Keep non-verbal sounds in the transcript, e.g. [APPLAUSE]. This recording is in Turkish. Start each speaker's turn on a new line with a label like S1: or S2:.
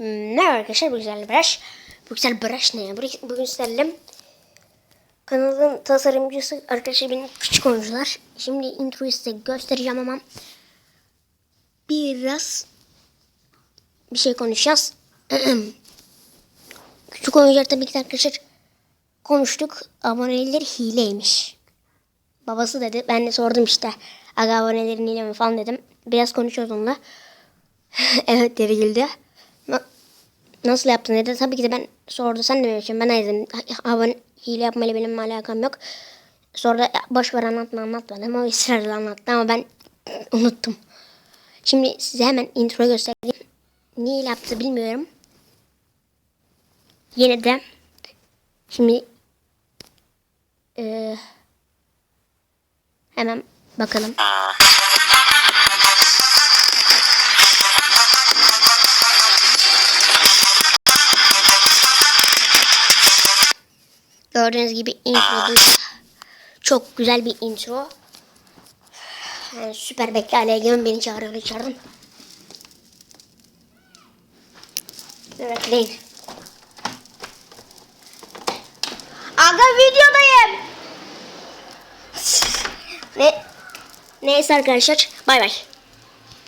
S1: Hmm, Merhaba arkadaşlar bu güzel brush. Bu güzel brush ne ya? Bu- Bugün sizlerle kanalın tasarımcısı arkadaşlar benim küçük oyuncular. Şimdi introyu size göstereceğim ama biraz bir şey konuşacağız. [CLEARS THROAT] küçük oyuncular tabii ki arkadaşlar konuştuk. Aboneler hileymiş. Babası dedi. Ben de sordum işte. Aga abonelerin hile mi falan dedim. Biraz konuşuyoruz onunla. [LAUGHS] evet dedi güldü. Na- Nasıl yaptın dedi. Tabii ki de ben sordu. Sen de mi? Ben de dedim. Abone hile yapmayla benim alakam yok. Sonra da "Ya boş anlatma anlatma dedim. O ısrarla anlattı ama ben [CLEARS THROAT] unuttum. Şimdi size hemen intro göstereyim. Niye yaptı bilmiyorum. Yine de şimdi eee, hemen bakalım. Gördüğünüz gibi intro çok güzel bir intro. Yani süper bekle Ali Egemen beni çağırıyor içeriden. Bekleyin. Aga videodayım. Ne? Neyse arkadaşlar bay bay.